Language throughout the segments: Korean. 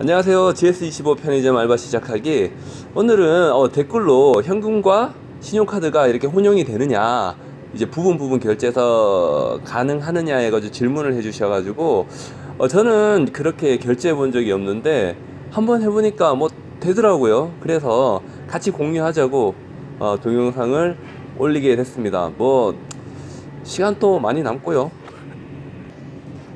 안녕하세요. GS25 편의점 알바 시작하기. 오늘은 어, 댓글로 현금과 신용카드가 이렇게 혼용이 되느냐, 이제 부분 부분 결제해서 가능하느냐 해가지고 질문을 해주셔가지고, 어, 저는 그렇게 결제해 본 적이 없는데, 한번 해보니까 뭐 되더라고요. 그래서 같이 공유하자고 어, 동영상을 올리게 됐습니다. 뭐, 시간 또 많이 남고요.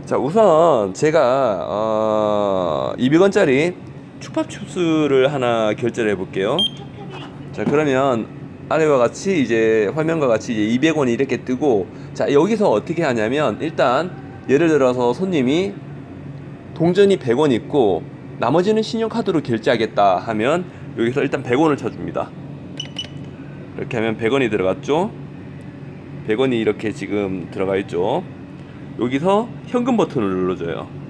자 우선 제가 어, 200원짜리 추파춥스를 하나 결제를 해볼게요. 자 그러면 아래와 같이 이제 화면과 같이 이제 200원이 이렇게 뜨고 자 여기서 어떻게 하냐면 일단 예를 들어서 손님이 동전이 100원 있고 나머지는 신용카드로 결제하겠다 하면 여기서 일단 100원을 쳐줍니다. 이렇게 하면 100원이 들어갔죠? 100원이 이렇게 지금 들어가 있죠? 여기서 현금 버튼을 눌러줘요.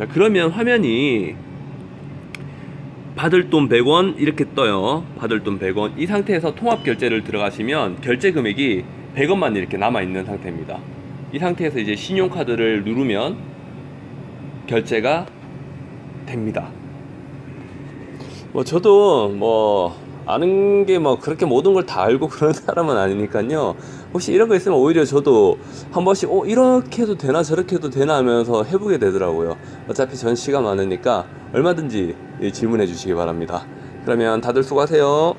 자, 그러면 화면이 받을 돈 100원 이렇게 떠요. 받을 돈 100원. 이 상태에서 통합 결제를 들어가시면 결제 금액이 100원만 이렇게 남아 있는 상태입니다. 이 상태에서 이제 신용카드를 누르면 결제가 됩니다. 뭐 저도 뭐 아는 게 뭐 그렇게 모든 걸 다 알고 그런 사람은 아니니까요. 혹시 이런 거 있으면 오히려 저도 한 번씩 어 이렇게 해도 되나 저렇게 해도 되나 하면서 해보게 되더라고요. 어차피 전 시간 많으니까 얼마든지 예, 질문해 주시기 바랍니다. 그러면 다들 수고하세요.